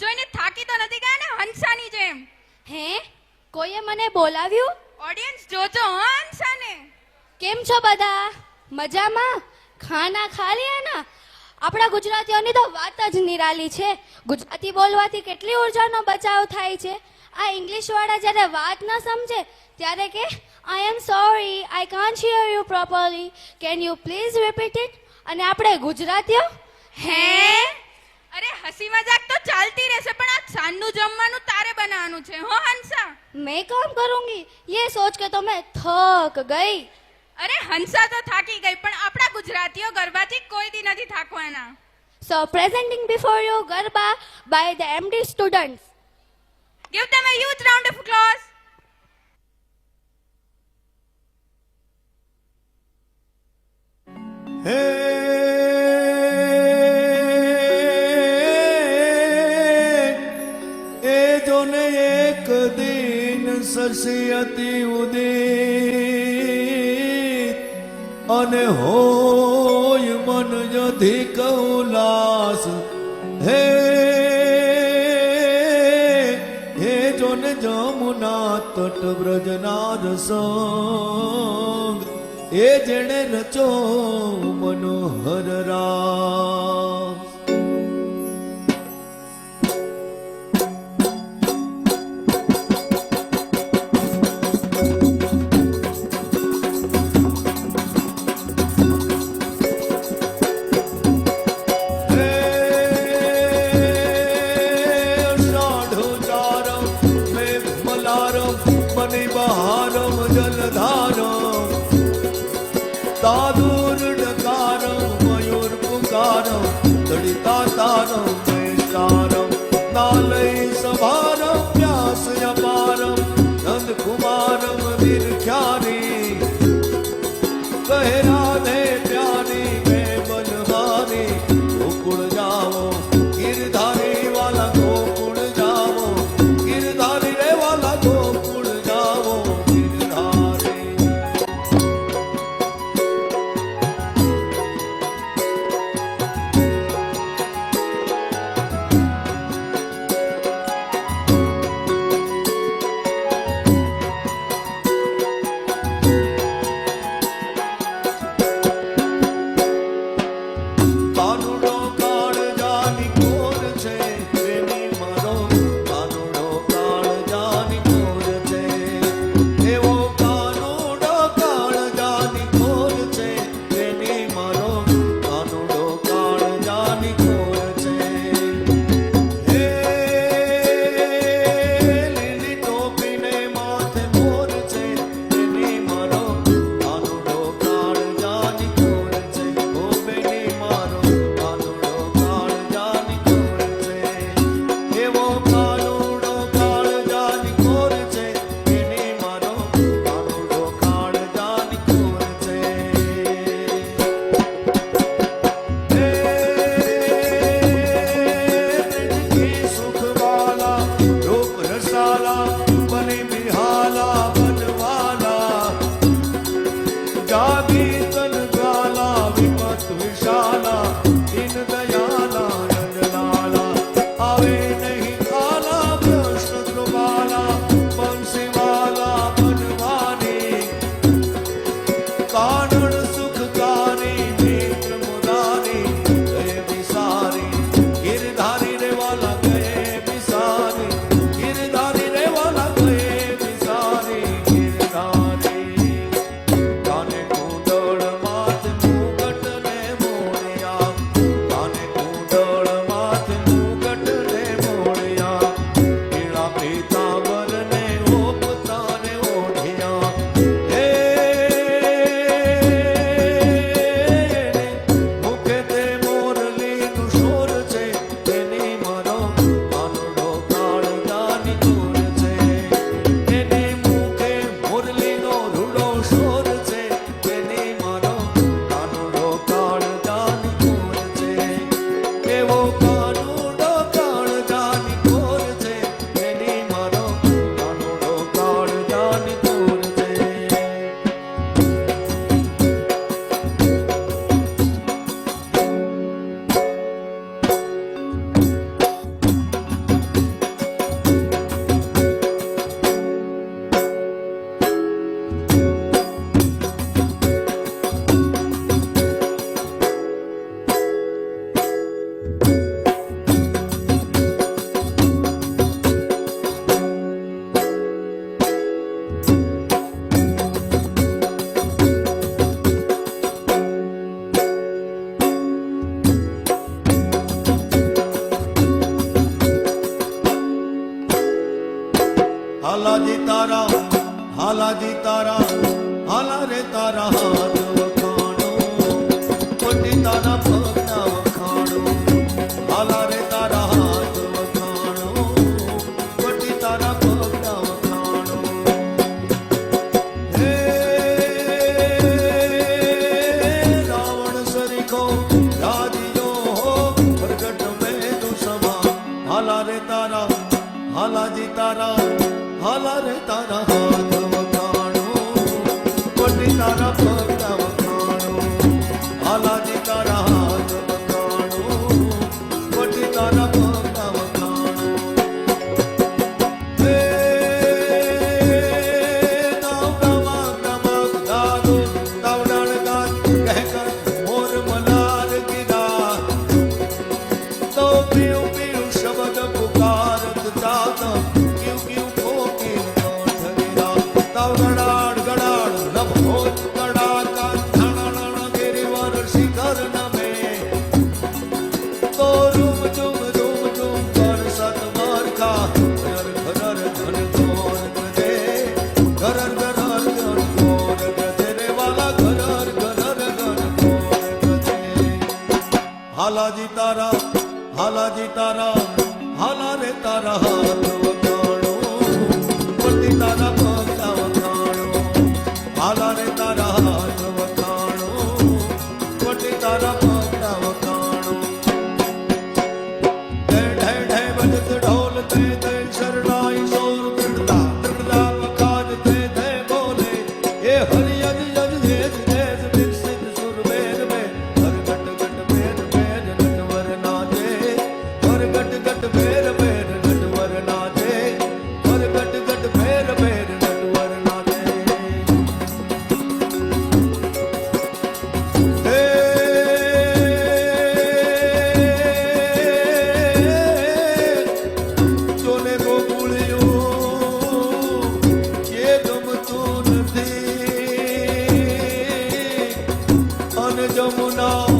જોઈને થાકી તો નથી ગયા ને? હંસાની જેમ. હે? કોઈએ મને બોલાવ્યું? ઓડિયન્સ જોજો હંસાને. કેમ છો બધા? મજામાં? ખાના ખા લિયા ના? આપણા ગુજરાતીઓની તો વાત જ નિરાલી છે. ગુજરાતી બોલવાથી કેટલી ઉર્જાનો બચાવ થાય છે? આ ઇંગ્લિશ વાળા જ્યારે વાત ન સમજે ત્યારે કે I am sorry I can't hear you properly can you please repeat it અને આપણે ગુજરાતીઓ? હે? અરે હસી મજાક તો ચાલતી રહેશે પણ આ સાંજનું જમવાનું તારે બનાવવાનું છે હો હંસા मैं काम करूंगी ये सोच के तो मैं थक गई અરે હંસા તો થાકી ગઈ પણ આપણા ગુજરાતીઓ ગરબાથી કોઈ દી નથી થાકવાના So presenting before you Garba by the MD students. Give them a huge round of applause દિન સરસિયતી ઉદિત અને હોય મન જથી કૌલાસ હે હે જોને જમુના તટ બ્રજના રસંગ એ જેણે રચો મનોહર રાસ ધારમ જલધારમ તાદુર ડકારમ, મયુર પુકારમ. દળિતા તારમ મહેશારમ નાલય સભારમ, વ્યાસ અપારમ. નંદ કુમારમ વિરખ્યારી. जाना दिन दया હાલાજી તારા હાલાજી તારા હાલા રે તારા હાથ વખાણો કોટી તારા પગના વખાણો હાલા રે તારા હાથ વખાણો કોટી તારા પગના હાલા રે તારા હાથ હાલાજી તારા હાલાજી તારા હાલા રે તારા હાથ વગાડો પતિ તારા પગલા વખાણો હાલા રે તારા હાથ વખાણો પતિ તારા પગલા વખાણો ઢે ઢે ઢે ઢોલ તે તે શરણાઈ સોર ત્રિડતા ત્રિડતા પખાજ તે તે બોલે એ હરિ અજ যমুনা